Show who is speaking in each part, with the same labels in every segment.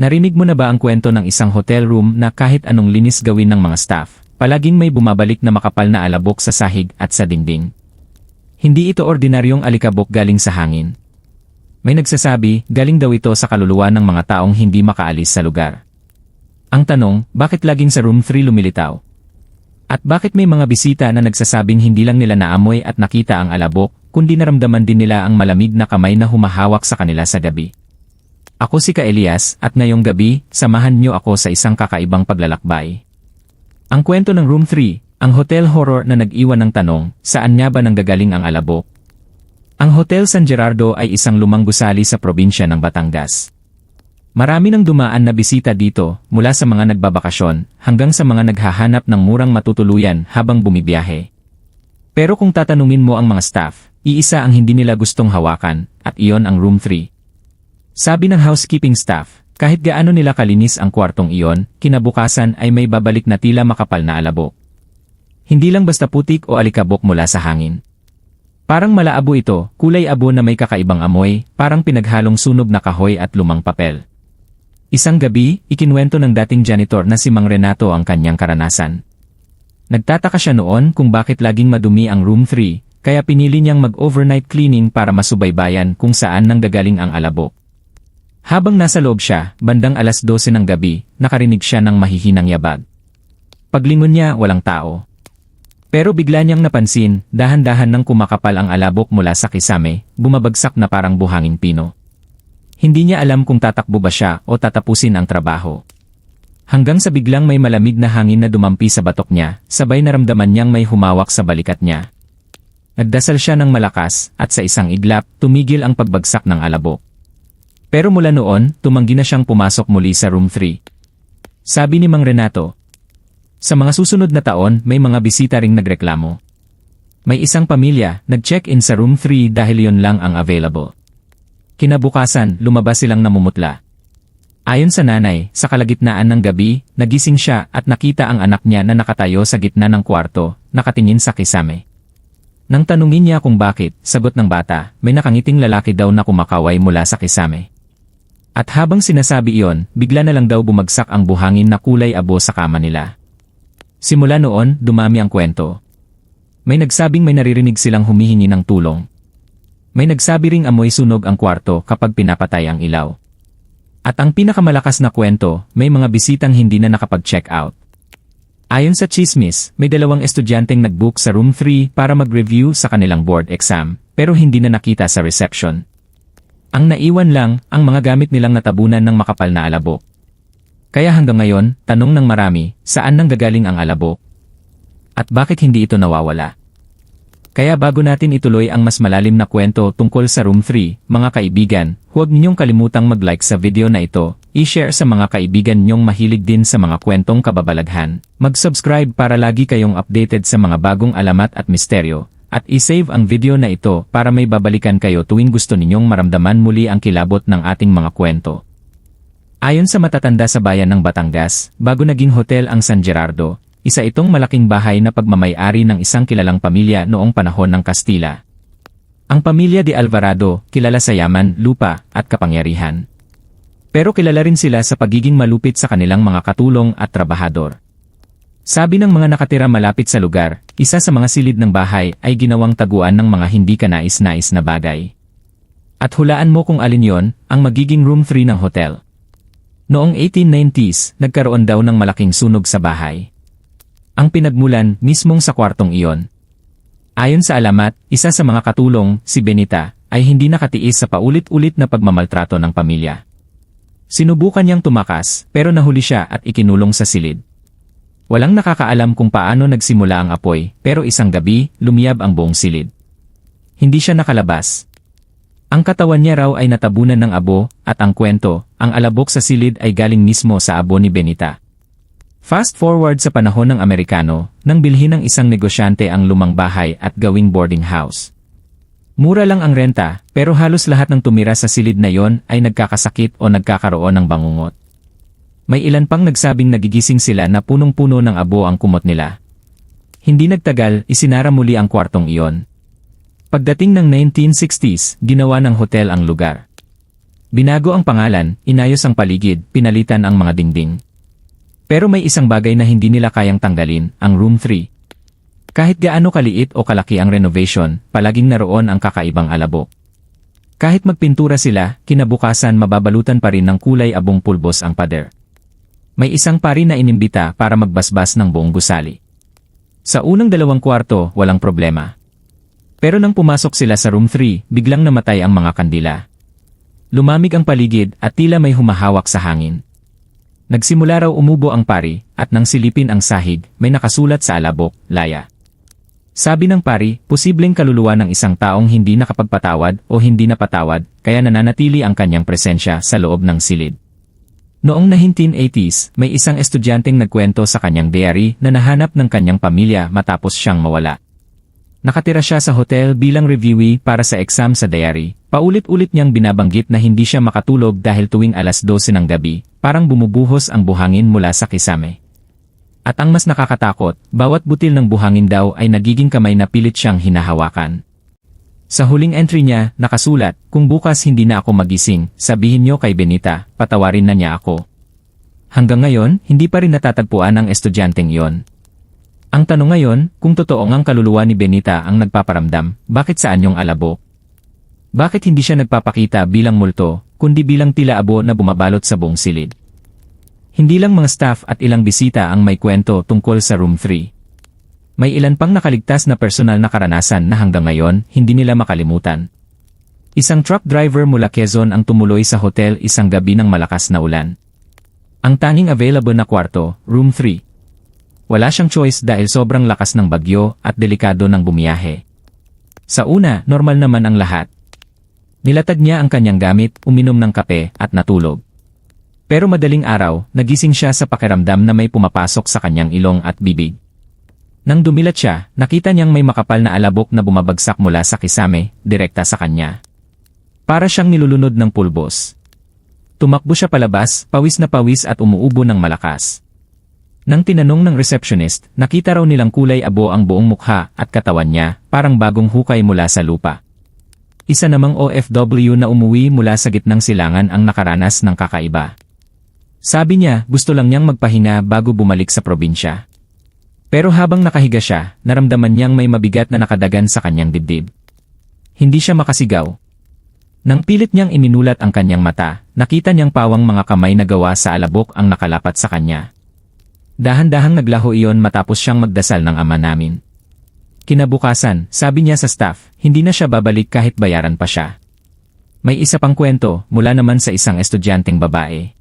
Speaker 1: Narinig mo na ba ang kwento ng isang hotel room na kahit anong linis gawin ng mga staff, palaging may bumabalik na makapal na alabok sa sahig at sa dingding? Hindi ito ordinaryong alikabok galing sa hangin. May nagsasabi, galing daw ito sa kaluluwa ng mga taong hindi makaalis sa lugar. Ang tanong, bakit laging sa room 3 lumilitaw? At bakit may mga bisita na nagsasabing hindi lang nila naamoy at nakita ang alabok, kundi naramdaman din nila ang malamig na kamay na humahawak sa kanila sa gabi? Ako si Ka Elias at ngayong gabi, samahan niyo ako sa isang kakaibang paglalakbay. Ang kwento ng Room 3, ang hotel horror na nag-iwan ng tanong, saan nga ba nanggagaling ang alabok? Ang Hotel San Gerardo ay isang lumang gusali sa probinsya ng Batangas. Marami nang dumaan na bisita dito mula sa mga nagbabakasyon hanggang sa mga naghahanap ng murang matutuluyan habang bumibiyahe. Pero kung tatanungin mo ang mga staff, iisa ang hindi nila gustong hawakan at iyon ang room 3. Sabi ng housekeeping staff, kahit gaano nila kalinis ang kwartong iyon, kinabukasan ay may babalik na tila makapal na alabok. Hindi lang basta putik o alikabok mula sa hangin. Parang malaabo ito, kulay abo na may kakaibang amoy, parang pinaghalong sunog na kahoy at lumang papel. Isang gabi, ikinwento ng dating janitor na si Mang Renato ang kanyang karanasan. Nagtataka siya noon kung bakit laging madumi ang room 3, kaya pinili niyang mag-overnight cleaning para masubaybayan kung saan nanggagaling ang alabok. Habang nasa loob siya, bandang alas 12 ng gabi, nakarinig siya ng mahihinang yabag. Paglingon niya, walang tao. Pero bigla niyang napansin, dahan-dahan nang kumakapal ang alabok mula sa kisame, bumabagsak na parang buhangin pino. Hindi niya alam kung tatakbo ba siya o tatapusin ang trabaho. Hanggang sa biglang may malamig na hangin na dumampi sa batok niya, sabay naramdaman niyang may humawak sa balikat niya. Nagdasal siya ng malakas, at sa isang iglap, tumigil ang pagbagsak ng alabok. Pero mula noon, tumanggi na siyang pumasok muli sa room 3. Sabi ni Mang Renato, sa mga susunod na taon, may mga bisita ring nagreklamo. May isang pamilya, nag-check-in sa room 3 dahil yon lang ang available. Kinabukasan, lumabas silang namumutla. Ayon sa nanay, sa kalagitnaan ng gabi, nagising siya at nakita ang anak niya na nakatayo sa gitna ng kwarto, nakatingin sa kisame. Nang tanungin niya kung bakit, sagot ng bata, may nakangiting lalaki daw na kumakaway mula sa kisame. At habang sinasabi iyon, bigla na lang daw bumagsak ang buhangin na kulay abo sa kama nila. Simula noon, dumami ang kwento. May nagsabing may naririnig silang humihingi ng tulong. May nagsabi ring amoy sunog ang kwarto kapag pinapatay ang ilaw. At ang pinakamalakas na kwento, may mga bisitang hindi na nakapag-check out. Ayon sa chismis, may dalawang estudyanteng nag-book sa room 3 para mag-review sa kanilang board exam, pero hindi na nakita sa reception. Ang naiwan lang, ang mga gamit nilang natabunan ng makapal na alabok. Kaya hanggang ngayon, tanong ng marami, saan nang gagaling ang alabok? At bakit hindi ito nawawala? Kaya bago natin ituloy ang mas malalim na kwento tungkol sa Room 3, mga kaibigan, huwag ninyong kalimutang mag-like sa video na ito, i-share sa mga kaibigan ninyong mahilig din sa mga kwentong kababalaghan, mag-subscribe para lagi kayong updated sa mga bagong alamat at misteryo, at i-save ang video na ito para may babalikan kayo tuwing gusto ninyong maramdaman muli ang kilabot ng ating mga kwento. Ayon sa matatanda sa bayan ng Batangas, bago naging hotel ang San Gerardo, isa itong malaking bahay na pagmamayari ng isang kilalang pamilya noong panahon ng Kastila. Ang pamilya de Alvarado, kilala sa yaman, lupa, at kapangyarihan. Pero kilala rin sila sa pagiging malupit sa kanilang mga katulong at trabahador. Sabi ng mga nakatira malapit sa lugar, isa sa mga silid ng bahay ay ginawang taguan ng mga hindi kanais-nais na bagay. At hulaan mo kung alin yon, ang magiging room 3 ng hotel. Noong 1890s, nagkaroon daw ng malaking sunog sa bahay. Ang pinagmulan mismong sa kwartong iyon. Ayon sa alamat, isa sa mga katulong, si Benita, ay hindi nakatiis sa paulit-ulit na pagmamaltrato ng pamilya. Sinubukan niyang tumakas, pero nahuli siya at ikinulong sa silid. Walang nakakaalam kung paano nagsimula ang apoy, pero isang gabi, lumiyab ang buong silid. Hindi siya nakalabas, ang katawan niya raw ay natabunan ng abo, at ang kwento, ang alabok sa silid ay galing mismo sa abo ni Benita. Fast forward sa panahon ng Amerikano, nang bilhin ng isang negosyante ang lumang bahay at gawing boarding house. Mura lang ang renta, pero halos lahat ng tumira sa silid na yon ay nagkakasakit o nagkakaroon ng bangungot. May ilan pang nagsabing nagigising sila na punong-puno ng abo ang kumot nila. Hindi nagtagal, isinara muli ang kwartong iyon. Pagdating ng 1960s, ginawa ng hotel ang lugar. Binago ang pangalan, inayos ang paligid, pinalitan ang mga dingding. Pero may isang bagay na hindi nila kayang tanggalin, ang room 3. Kahit gaano kaliit o kalaki ang renovation, palaging naroon ang kakaibang alabok. Kahit magpintura sila, kinabukasan mababalutan pa rin ng kulay abong pulbos ang pader. May isang pari na inimbita para magbasbas ng buong gusali. Sa unang dalawang kwarto, walang problema. Pero nang pumasok sila sa room 3, biglang namatay ang mga kandila. Lumamig ang paligid at tila may humahawak sa hangin. Nagsimula raw umubo ang pari, at nang silipin ang sahig, may nakasulat sa alabok, laya. Sabi ng pari, posibleng kaluluwa ng isang taong hindi nakapagpatawad o hindi napatawad, kaya nananatili ang kanyang presensya sa loob ng silid. Noong 1980s, may isang estudyanteng nagkwento sa kanyang diary na nahanap ng kanyang pamilya matapos siyang mawala. Nakatira siya sa hotel bilang reviewee para sa exam sa diary. Paulit-ulit niyang binabanggit na hindi siya makatulog dahil tuwing alas 12 ng gabi, parang bumubuhos ang buhangin mula sa kisame. At ang mas nakakatakot, bawat butil ng buhangin daw ay nagiging kamay na pilit siyang hinahawakan. Sa huling entry niya, nakasulat, kung bukas hindi na ako magising, sabihin niyo kay Benita, patawarin na niya ako. Hanggang ngayon, hindi pa rin natatagpuan ang estudyanteng iyon. Ang tanong ngayon, kung totoo ngang kaluluwa ni Benita ang nagpaparamdam, bakit saan yung alabo? Bakit hindi siya nagpapakita bilang multo, kundi bilang tila abo na bumabalot sa buong silid? Hindi lang mga staff at ilang bisita ang may kwento tungkol sa room 3. May ilan pang nakaligtas na personal na karanasan na hanggang ngayon hindi nila makalimutan. Isang truck driver mula Quezon ang tumuloy sa hotel isang gabi ng malakas na ulan. Ang tanging available na kwarto, room 3. Wala siyang choice dahil sobrang lakas ng bagyo at delikado ng bumiyahe. Sa una, normal naman ang lahat. Nilatag niya ang kanyang gamit, uminom ng kape, at natulog. Pero madaling araw, nagising siya sa pakiramdam na may pumapasok sa kanyang ilong at bibig. Nang dumilat siya, nakita niyang may makapal na alabok na bumabagsak mula sa kisame, direkta sa kanya. Para siyang nilulunod ng pulbos. Tumakbo siya palabas, pawis na pawis at umuubo ng malakas. Nang tinanong ng receptionist, nakita raw nilang kulay abo ang buong mukha at katawan niya, parang bagong hukay mula sa lupa. Isa namang OFW na umuwi mula sa gitnang silangan ang nakaranas ng kakaiba. Sabi niya, gusto lang niyang magpahinga bago bumalik sa probinsya. Pero habang nakahiga siya, naramdaman niyang may mabigat na nakadagan sa kanyang dibdib. Hindi siya makasigaw. Nang pilit niyang iminulat ang kanyang mata, nakita niyang pawang mga kamay na gawa sa alabok ang nakalapat sa kanya. Dahan-dahang naglaho iyon matapos siyang magdasal ng ama namin. Kinabukasan, sabi niya sa staff, hindi na siya babalik kahit bayaran pa siya. May isa pang kwento mula naman sa isang estudyanteng babae.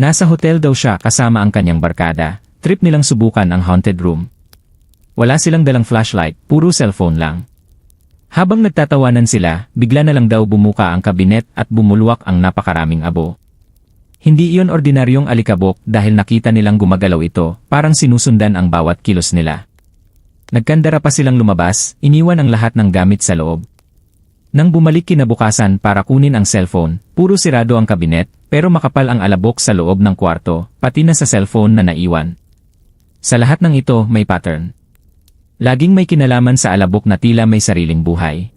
Speaker 1: Nasa hotel daw siya kasama ang kanyang barkada, trip nilang subukan ang haunted room. Wala silang dalang flashlight, puro cellphone lang. Habang nagtatawanan sila, bigla na lang daw bumuka ang kabinet at bumulwak ang napakaraming abo. Hindi iyon ordinaryong alikabok dahil nakita nilang gumagalaw ito, parang sinusundan ang bawat kilos nila. Nagkandara pa silang lumabas, iniwan ang lahat ng gamit sa loob. Nang bumalik kinabukasan para kunin ang cellphone, puro sirado ang kabinet, pero makapal ang alabok sa loob ng kwarto, pati na sa cellphone na naiwan. Sa lahat ng ito may pattern. Laging may kinalaman sa alabok na tila may sariling buhay.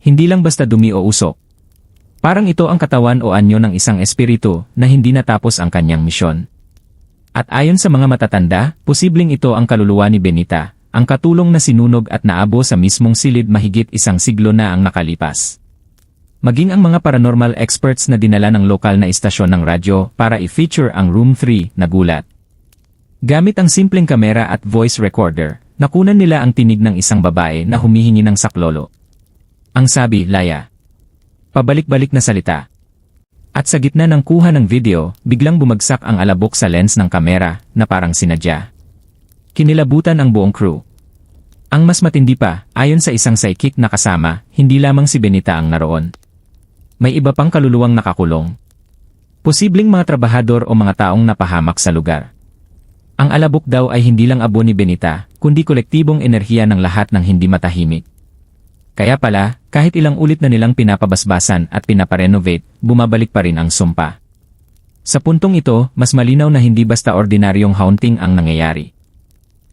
Speaker 1: Hindi lang basta dumi o usok, Parang ito ang katawan o anyo ng isang espiritu na hindi natapos ang kanyang misyon. At ayon sa mga matatanda, posibleng ito ang kaluluwa ni Benita, ang katulong na sinunog at naabo sa mismong silid mahigit isang siglo na ang nakalipas. Maging ang mga paranormal experts na dinala ng lokal na istasyon ng radyo para i-feature ang Room 3 nagulat. Gamit ang simpleng kamera at voice recorder, nakunan nila ang tinig ng isang babae na humihingi ng saklolo. Ang sabi, Laya, Pabalik-balik na salita. At sa gitna ng kuha ng video, biglang bumagsak ang alabok sa lens ng kamera na parang sinadya. Kinilabutan ang buong crew. Ang mas matindi pa, ayon sa isang psychic na kasama, hindi lamang si Benita ang naroon. May iba pang kaluluwang nakakulong. Posibleng mga trabahador o mga taong napahamak sa lugar. Ang alabok daw ay hindi lang abo ni Benita, kundi kolektibong enerhiya ng lahat ng hindi matahimik. Kaya pala, kahit ilang ulit na nilang pinapabasbasan at pinaparenovate, bumabalik pa rin ang sumpa. Sa puntong ito, mas malinaw na hindi basta ordinaryong haunting ang nangyayari.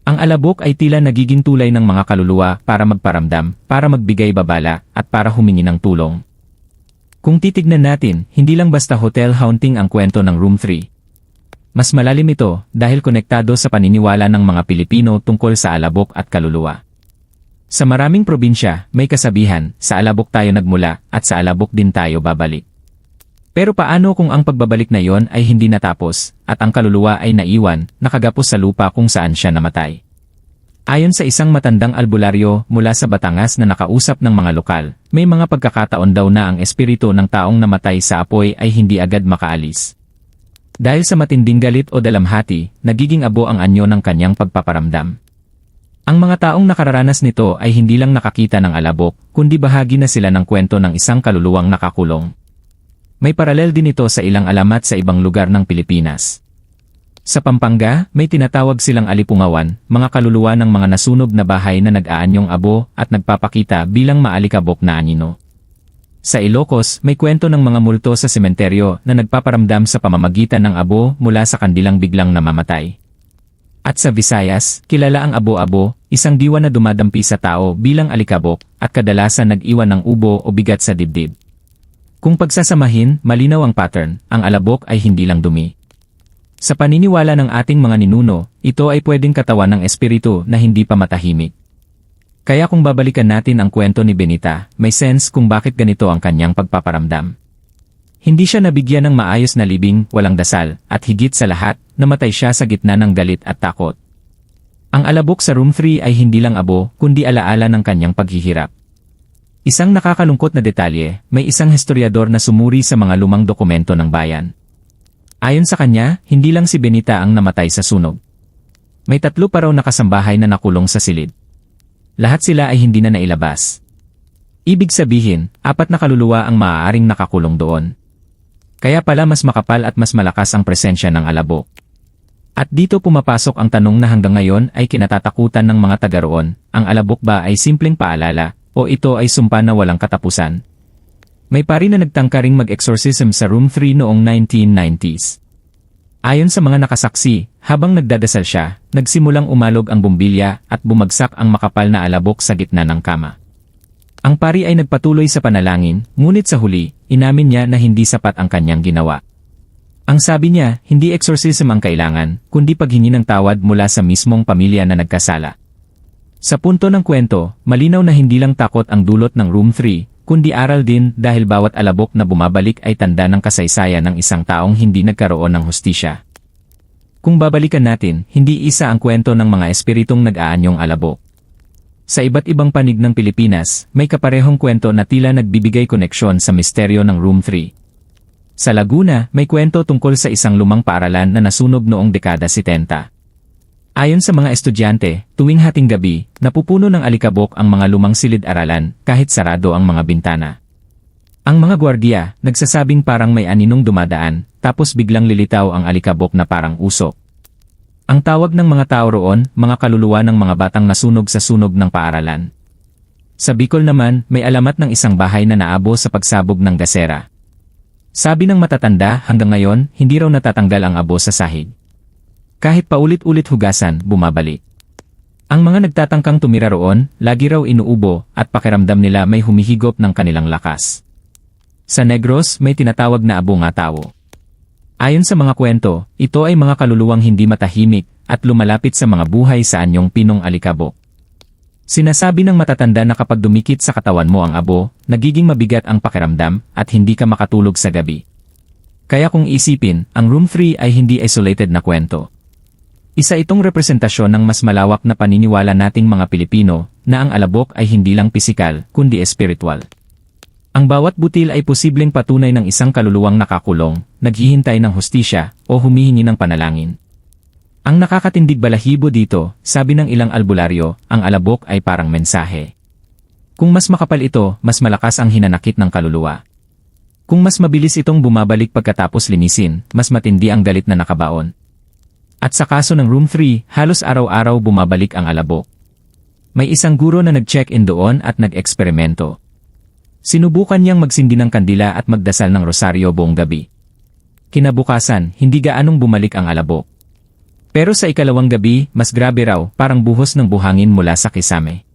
Speaker 1: Ang alabok ay tila nagiging tulay ng mga kaluluwa para magparamdam, para magbigay babala, at para humingi ng tulong. Kung titignan natin, hindi lang basta hotel haunting ang kwento ng Room 3. Mas malalim ito dahil konektado sa paniniwala ng mga Pilipino tungkol sa alabok at kaluluwa. Sa maraming probinsya, may kasabihan, sa alabok tayo nagmula at sa alabok din tayo babalik. Pero paano kung ang pagbabalik na yon ay hindi natapos at ang kaluluwa ay naiwan, nakagapos sa lupa kung saan siya namatay? Ayon sa isang matandang albularyo mula sa Batangas na nakausap ng mga lokal, may mga pagkakataon daw na ang espiritu ng taong namatay sa apoy ay hindi agad makaalis. Dahil sa matinding galit o dalamhati, nagiging abo ang anyo ng kanyang pagpaparamdam. Ang mga taong nakararanas nito ay hindi lang nakakita ng alabok, kundi bahagi na sila ng kwento ng isang kaluluwang nakakulong. May paralel din ito sa ilang alamat sa ibang lugar ng Pilipinas. Sa Pampanga, may tinatawag silang alipungawan, mga kaluluwa ng mga nasunog na bahay na nag-aanyong abo at nagpapakita bilang maalikabok na anino. Sa Ilocos, may kwento ng mga multo sa sementeryo na nagpaparamdam sa pamamagitan ng abo mula sa kandilang biglang namamatay. At sa Visayas, kilala ang abo-abo, isang diwa na dumadampi sa tao bilang alikabok at kadalasan nag-iwan ng ubo o bigat sa dibdib. Kung pagsasamahin, malinaw ang pattern, ang alabok ay hindi lang dumi, sa paniniwala ng ating mga ninuno, ito ay pwedeng katawan ng espiritu na hindi pa matahimik. Kaya kung babalikan natin ang kwento ni Benita, may sense kung bakit ganito ang kanyang pagpaparamdam. Hindi siya nabigyan ng maayos na libing, walang dasal, at higit sa lahat, namatay siya sa gitna ng galit at takot. Ang alabok sa room 3 ay hindi lang abo, kundi alaala ng kanyang paghihirap. Isang nakakalungkot na detalye, may isang historiador na sumuri sa mga lumang dokumento ng bayan. Ayon sa kanya, hindi lang si Benita ang namatay sa sunog. May tatlo pa raw nakasambahay na nakulong sa silid. Lahat sila ay hindi na nailabas. Ibig sabihin, apat na kaluluwa ang maaaring nakakulong doon. Kaya pala mas makapal at mas malakas ang presensya ng alabo. At dito pumapasok ang tanong na hanggang ngayon ay kinatatakutan ng mga taga roon, ang alabok ba ay simpleng paalala, o ito ay sumpa na walang katapusan? May pari na nagtangkaring mag-exorcism sa room 3 noong 1990s. Ayon sa mga nakasaksi, habang nagdadasal siya, nagsimulang umalog ang bumbilya at bumagsak ang makapal na alabok sa gitna ng kama. Ang pari ay nagpatuloy sa panalangin, ngunit sa huli, inamin niya na hindi sapat ang kanyang ginawa. Ang sabi niya, hindi exorcism ang kailangan, kundi paghingi ng tawad mula sa mismong pamilya na nagkasala. Sa punto ng kwento, malinaw na hindi lang takot ang dulot ng room 3, kundi aral din dahil bawat alabok na bumabalik ay tanda ng kasaysayan ng isang taong hindi nagkaroon ng hustisya. Kung babalikan natin, hindi isa ang kwento ng mga espiritong nag-aanyong alabok. Sa iba't ibang panig ng Pilipinas, may kaparehong kwento na tila nagbibigay koneksyon sa misteryo ng Room 3. Sa Laguna, may kwento tungkol sa isang lumang paaralan na nasunog noong dekada 70. Ayon sa mga estudyante, tuwing hating gabi, napupuno ng alikabok ang mga lumang silid-aralan kahit sarado ang mga bintana. Ang mga gwardiya, nagsasabing parang may aninong dumadaan, tapos biglang lilitaw ang alikabok na parang usok. Ang tawag ng mga tao roon, mga kaluluwa ng mga batang nasunog sa sunog ng paaralan. Sa Bicol naman, may alamat ng isang bahay na naabo sa pagsabog ng gasera. Sabi ng matatanda, hanggang ngayon, hindi raw natatanggal ang abo sa sahig. Kahit paulit-ulit hugasan, bumabalik. Ang mga nagtatangkang tumira roon, lagi raw inuubo at pakiramdam nila may humihigop ng kanilang lakas. Sa Negros, may tinatawag na abo nga tao. Ayon sa mga kwento, ito ay mga kaluluwang hindi matahimik at lumalapit sa mga buhay sa anyong pinong alikabok. Sinasabi ng matatanda na kapag dumikit sa katawan mo ang abo, nagiging mabigat ang pakiramdam at hindi ka makatulog sa gabi. Kaya kung isipin, ang room 3 ay hindi isolated na kwento. Isa itong representasyon ng mas malawak na paniniwala nating mga Pilipino na ang alabok ay hindi lang pisikal kundi espiritual. Ang bawat butil ay posibleng patunay ng isang kaluluwang nakakulong, naghihintay ng hustisya o humihingi ng panalangin. Ang nakakatindig balahibo dito, sabi ng ilang albularyo, ang alabok ay parang mensahe. Kung mas makapal ito, mas malakas ang hinanakit ng kaluluwa. Kung mas mabilis itong bumabalik pagkatapos linisin, mas matindi ang galit na nakabaon. At sa kaso ng Room 3, halos araw-araw bumabalik ang alabok. May isang guro na nag-check-in doon at nag-eksperimento. Sinubukan niyang magsindi ng kandila at magdasal ng rosaryo buong gabi. Kinabukasan, hindi gaanong bumalik ang alabok. Pero sa ikalawang gabi, mas grabe raw, parang buhos ng buhangin mula sa kisame.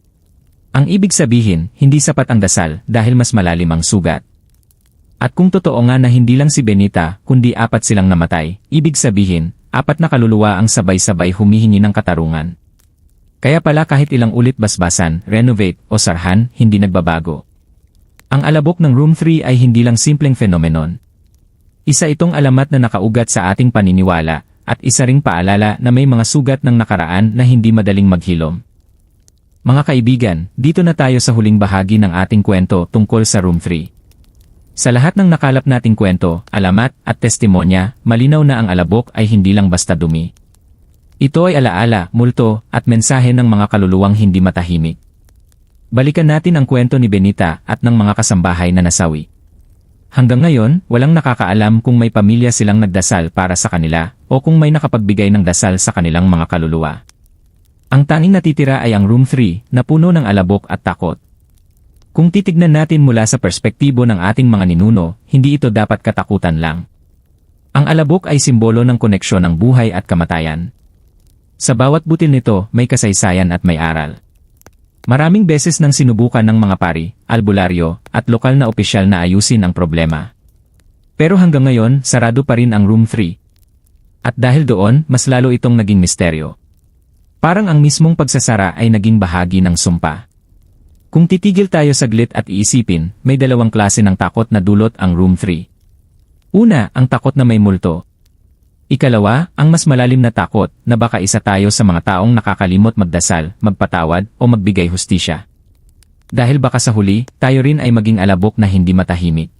Speaker 1: Ang ibig sabihin, hindi sapat ang dasal dahil mas malalim ang sugat. At kung totoo nga na hindi lang si Benita, kundi apat silang namatay, ibig sabihin, apat na kaluluwa ang sabay-sabay humihingi ng katarungan. Kaya pala kahit ilang ulit basbasan, renovate, o sarhan, hindi nagbabago. Ang alabok ng Room 3 ay hindi lang simpleng fenomenon. Isa itong alamat na nakaugat sa ating paniniwala, at isa ring paalala na may mga sugat ng nakaraan na hindi madaling maghilom. Mga kaibigan, dito na tayo sa huling bahagi ng ating kwento tungkol sa Room 3. Sa lahat ng nakalap nating kwento, alamat, at testimonya, malinaw na ang alabok ay hindi lang basta dumi. Ito ay alaala, multo, at mensahe ng mga kaluluwang hindi matahimik. Balikan natin ang kwento ni Benita at ng mga kasambahay na nasawi. Hanggang ngayon, walang nakakaalam kung may pamilya silang nagdasal para sa kanila o kung may nakapagbigay ng dasal sa kanilang mga kaluluwa. Ang tanging natitira ay ang Room 3 na puno ng alabok at takot. Kung titignan natin mula sa perspektibo ng ating mga ninuno, hindi ito dapat katakutan lang. Ang alabok ay simbolo ng koneksyon ng buhay at kamatayan. Sa bawat butil nito, may kasaysayan at may aral. Maraming beses nang sinubukan ng mga pari, albularyo, at lokal na opisyal na ayusin ang problema. Pero hanggang ngayon, sarado pa rin ang Room 3. At dahil doon, mas lalo itong naging misteryo. Parang ang mismong pagsasara ay naging bahagi ng sumpa. Kung titigil tayo saglit at iisipin, may dalawang klase ng takot na dulot ang Room 3. Una, ang takot na may multo, Ikalawa, ang mas malalim na takot na baka isa tayo sa mga taong nakakalimot magdasal, magpatawad o magbigay hustisya. Dahil baka sa huli, tayo rin ay maging alabok na hindi matahimik.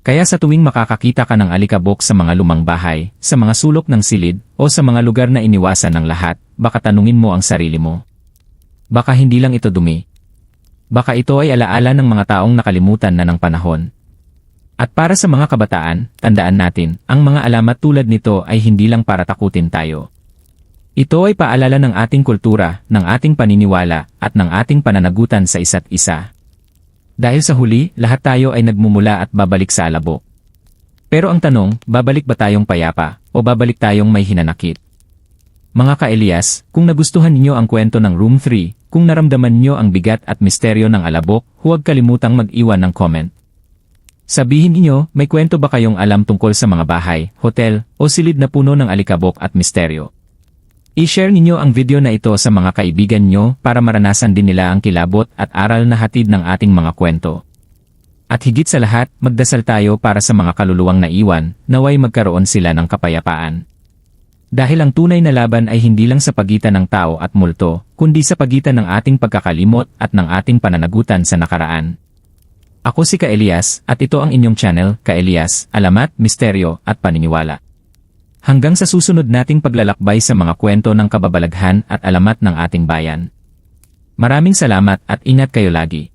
Speaker 1: Kaya sa tuwing makakakita ka ng alikabok sa mga lumang bahay, sa mga sulok ng silid, o sa mga lugar na iniwasan ng lahat, baka tanungin mo ang sarili mo. Baka hindi lang ito dumi. Baka ito ay alaala ng mga taong nakalimutan na ng panahon, at para sa mga kabataan, tandaan natin, ang mga alamat tulad nito ay hindi lang para takutin tayo. Ito ay paalala ng ating kultura, ng ating paniniwala, at ng ating pananagutan sa isa't isa. Dahil sa huli, lahat tayo ay nagmumula at babalik sa alabok. Pero ang tanong, babalik ba tayong payapa, o babalik tayong may hinanakit? Mga ka-Elias, kung nagustuhan ninyo ang kwento ng Room 3, kung naramdaman ninyo ang bigat at misteryo ng alabok, huwag kalimutang mag-iwan ng comment. Sabihin niyo, may kwento ba kayong alam tungkol sa mga bahay, hotel, o silid na puno ng alikabok at misteryo? I-share ninyo ang video na ito sa mga kaibigan nyo para maranasan din nila ang kilabot at aral na hatid ng ating mga kwento. At higit sa lahat, magdasal tayo para sa mga kaluluwang naiwan, naway magkaroon sila ng kapayapaan. Dahil ang tunay na laban ay hindi lang sa pagitan ng tao at multo, kundi sa pagitan ng ating pagkakalimot at ng ating pananagutan sa nakaraan. Ako si Ka-Elias at ito ang inyong channel, Ka-Elias, Alamat, Misteryo at Paniniwala. Hanggang sa susunod nating paglalakbay sa mga kwento ng kababalaghan at alamat ng ating bayan. Maraming salamat at ingat kayo lagi.